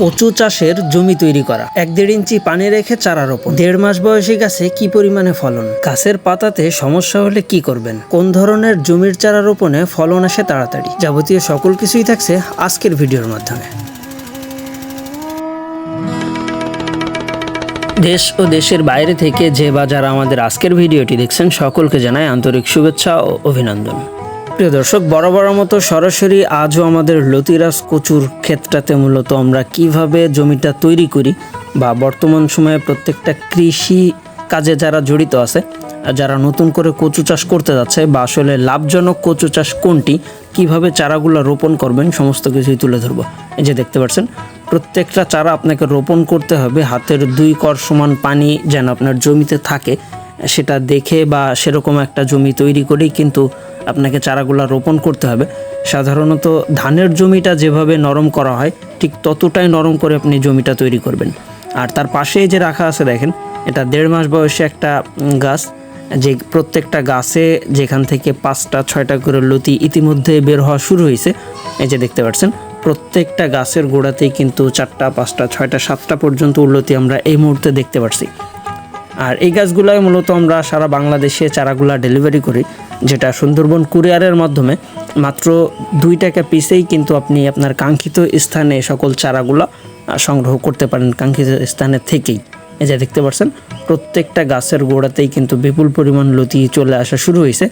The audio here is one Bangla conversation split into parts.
কচু চাষের জমি তৈরি করা। এক দেড় ইঞ্চি পানি রেখে চারা রোপণ দেড় মাস বয়সী গাছে কি পরিমাণে ফলন? গাছের পাতাতে সমস্যা হলে কি করবেন? কোন ধরনের জমির চারা রোপণে ফলন আসে তাড়াতাড়ি? যাবতীয় সকল কিছুই থাকছে আজকের ভিডিওর মাধ্যমে। দেশ ও দেশের বাইরে থেকে যে বা যারা আমাদের আজকের ভিডিওটি দেখছেন, সকলকে জানাই আন্তরিক শুভেচ্ছা ও অভিনন্দন। প্রিয় দর্শক বরাবর মতো সরাসরি আজও আমাদের লতিরাজ কচুর ক্ষেত্রটাতে মূলত আমরা কীভাবে জমিটা তৈরি করি বা বর্তমান সময়ে প্রত্যেকটা কৃষি কাজে যারা জড়িত আছে যারা নতুন করে কচু চাষ করতে যাচ্ছে বা আসলে লাভজনক কচু চাষ কোনটি, কীভাবে চারাগুলো রোপণ করবেন, সমস্ত কিছুই তুলে ধরবো। এই যে দেখতে পাচ্ছেন, প্রত্যেকটা চারা আপনাকে রোপণ করতে হবে, হাতের দুই কর সমান পানি যেন আপনার জমিতে থাকে, সেটা দেখে বা সেরকম একটা জমি তৈরি করেই কিন্তু আপনাকে চারাগুলো রোপণ করতে হবে। সাধারণত ধানের জমিটা যেভাবে নরম করা হয়, ঠিক ততটাই নরম করে আপনি জমিটা তৈরি করবেন। আর তার পাশেই যে রাখা আছে দেখেন, এটা দেড় মাস বয়সে একটা গাছ। যে প্রত্যেকটা গাছে যেখান থেকে পাঁচটা, ছয়টা করে লতি ইতিমধ্যে বের হওয়া শুরু হয়েছে, এই যে দেখতে পাচ্ছেন, প্রত্যেকটা গাছের গোড়াতেই কিন্তু চারটা, পাঁচটা, ছয়টা, সাতটা পর্যন্ত উন্নতি আমরা এই মুহূর্তে দেখতে পাচ্ছি আর এই গাছগুলাই মূলত আমরা সারা বাংলাদেশে চারাগুলা ডেলিভারি করি, যেটা সুন্দরবন কুরিয়ারের মাধ্যমে। মাত্র দুই টাকা পিসেই কিন্তু আপনি আপনার কাঙ্ক্ষিত স্থানে সকল চারাগুলা সংগ্রহ করতে পারেন কাঙ্ক্ষিত স্থানে থেকেই। এই যে দেখতে পাচ্ছেন, প্রত্যেকটা গাছের গোড়াতেই কিন্তু বিপুল পরিমাণ লতি চলে আসা শুরু হয়েছে।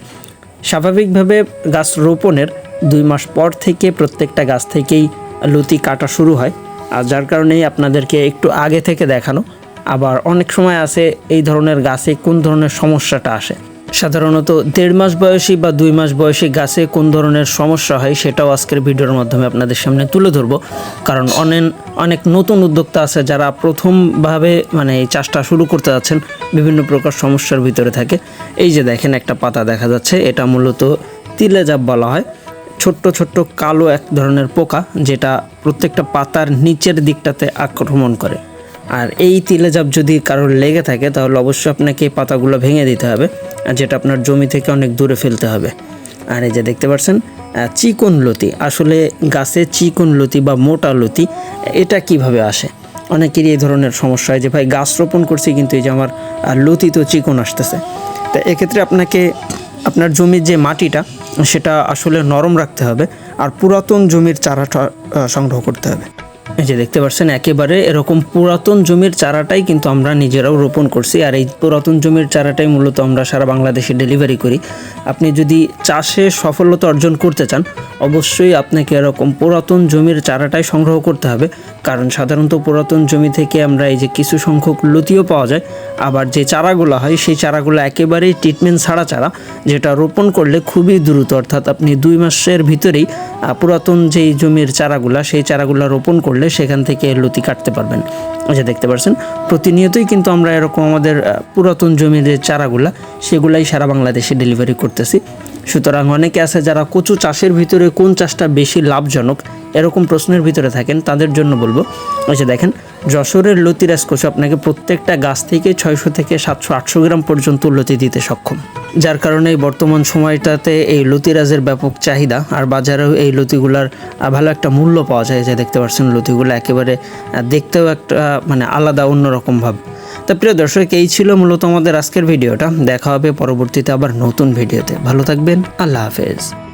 স্বাভাবিকভাবে গাছ রোপণের দুই মাস পর থেকে প্রত্যেকটা গাছ থেকেই লতি কাটা শুরু হয়। আর যার কারণেই আপনাদেরকে একটু আগে থেকে দেখানো আবার অনেক সময় আছে এই ধরনের গাছে কোন ধরনের সমস্যাটা আসে। সাধারণত দেড় মাস বয়সী বা দুই মাস বয়সী গাছে কোন ধরনের সমস্যা হয় সেটাও আজকের ভিডিওর মাধ্যমে আপনাদের সামনে তুলে ধরবো। কারণ অনেক অনেক নতুন উদ্যোক্তা আছে যারা প্রথমভাবে মানে এই চাষটা শুরু করতে যাচ্ছেন, বিভিন্ন প্রকার সমস্যার ভিতরে থাকে। এই যে দেখেন একটা পাতা দেখা যাচ্ছে, এটা মূলত তিলেজাপ বলা হয়। ছোট্ট ছোট্ট কালো এক ধরনের পোকা যেটা প্রত্যেকটা পাতার নিচের দিকটাতে আক্রমণ করে। আর এই তিলেজাপ যদি কারোর লেগে থাকে, তাহলে অবশ্যই আপনাকে এই পাতাগুলো ভেঙে দিতে হবে, আর যেটা আপনার জমি থেকে অনেক দূরে ফেলতে হবে। আর এই যে দেখতে পাচ্ছেন চিকন লতি, আসলে গাছে চিকন লতি বা মোটা লতি, এটা কীভাবে আসে? অনেকেরই এই ধরনের সমস্যা হয় যে, ভাই, গাছ রোপণ করছি, কিন্তু এই যে আমার লতি তো চিকন আসতেছে। তা এক্ষেত্রে আপনাকে, আপনার জমির যে মাটিটা, সেটা আসলে নরম রাখতে হবে, আর পুরাতন জমির চারাটা সংগ্রহ করতে হবে। এই যে দেখতে পাচ্ছেন, একেবারে এরকম পুরাতন জমির চারাটাই কিন্তু আমরা নিজেরাও রোপণ করছি। আর এই পুরাতন জমির চারাটাই মূলত আমরা সারা বাংলাদেশে ডেলিভারি করি। আপনি যদি চাষে সফলতা অর্জন করতে চান, অবশ্যই আপনাকে এরকম পুরাতন জমির চারাটাই সংগ্রহ করতে হবে। কারণ সাধারণত পুরাতন জমি থেকে আমরা এই যে কিছু সংখ্যক লতিও পাওয়া যায়। আবার যে চারাগুলো হয়, সেই চারাগুলো একেবারেই ট্রিটমেন্ট ছাড়া চারা, যেটা রোপণ করলে খুবই দ্রুত, অর্থাৎ আপনি দুই মাসের ভিতরেই পুরাতন যেই জমির চারাগুলা, সেই চারাগুলো রোপণ করলে সেখান থেকে লুতি কাটতে পারবেন। আচ্ছা দেখতে পাচ্ছেন প্রতিনিয়তই কিন্তু আমরা এরকম আমাদের পুরাতন জমির যে চারাগুলা, সেগুলাই সারা বাংলাদেশে ডেলিভারি করতেছি। সুতরাং অনেকে আছে যারা কচু চাষের ভিতরে কোন চাষটা বেশি লাভজনক এরকম প্রশ্নের ভিতরে থাকেন, তাদের জন্য বলব। ওই যে দেখেন, যশোরের লতিরাজ কচু আপনাকে প্রত্যেকটা গাছ থেকে ছয়শো থেকে সাতশো আটশো গ্রাম পর্যন্ত লতি দিতে সক্ষম। যার কারণে বর্তমান সময়টাতে এই লতিরাজের ব্যাপক চাহিদা আর বাজারেও এই লতিগুলার ভালো একটা মূল্য পাওয়া যায়। যে দেখতে পাচ্ছেন, লতিগুলো একেবারে দেখতেও একটা মানে আলাদা, অন্যরকম ভাব। তা প্রিয় দর্শক, এই ছিল মূলত আমাদের আজকের ভিডিওটা। দেখা হবে পরবর্তীতে আবার নতুন ভিডিওতে। ভালো থাকবেন। আল্লাহ হাফেজ।